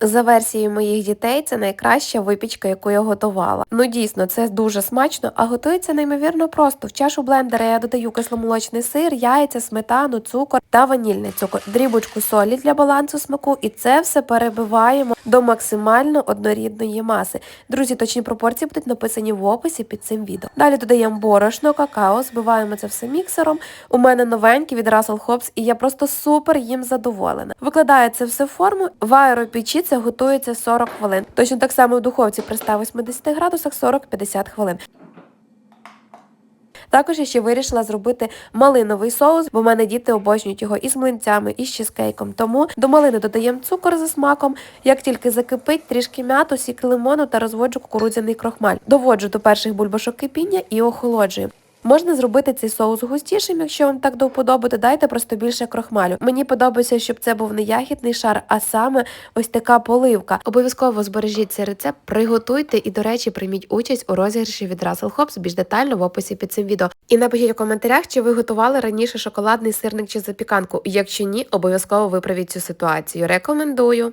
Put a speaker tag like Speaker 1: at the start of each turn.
Speaker 1: За версією моїх дітей, це найкраща випічка, яку я готувала. Ну дійсно, це дуже смачно, а готується неймовірно просто. В чашу блендера я додаю кисломолочний сир, яйця, сметану, цукор та ванільний цукор, дрібочку солі для балансу смаку, і це все перебиваємо до максимально однорідної маси. Друзі, точні пропорції будуть написані в описі під цим відео. Далі додаємо борошно, какао, збиваємо це все міксером. У мене новенький від Russell Hobbs, і я просто супер їм задоволена. Викладаю це все в форму. В аеропічі це готується 40 хвилин. Точно так само в духовці при 180 градусах 40-50 хвилин. Також я ще вирішила зробити малиновий соус, бо в мене діти обожнюють його і з млинцями, і з чизкейком. Тому до малини додаємо цукор за смаком. Як тільки закипить, трішки м'яту, сік лимону та розводжу кукурудзяний крохмаль. Доводжу до перших бульбашок кипіння і охолоджую. Можна зробити цей соус густішим, якщо вам так до вподоби, додайте просто більше крохмалю. Мені подобається, щоб це був не ягідний шар, а саме ось така поливка. Обов'язково збережіть цей рецепт, приготуйте і, до речі, прийміть участь у розіграші від Russell Hobbs більш детально в описі під цим відео. І напишіть у коментарях, чи ви готували раніше шоколадний сирник чи запіканку. Якщо ні, обов'язково виправіть цю ситуацію. Рекомендую.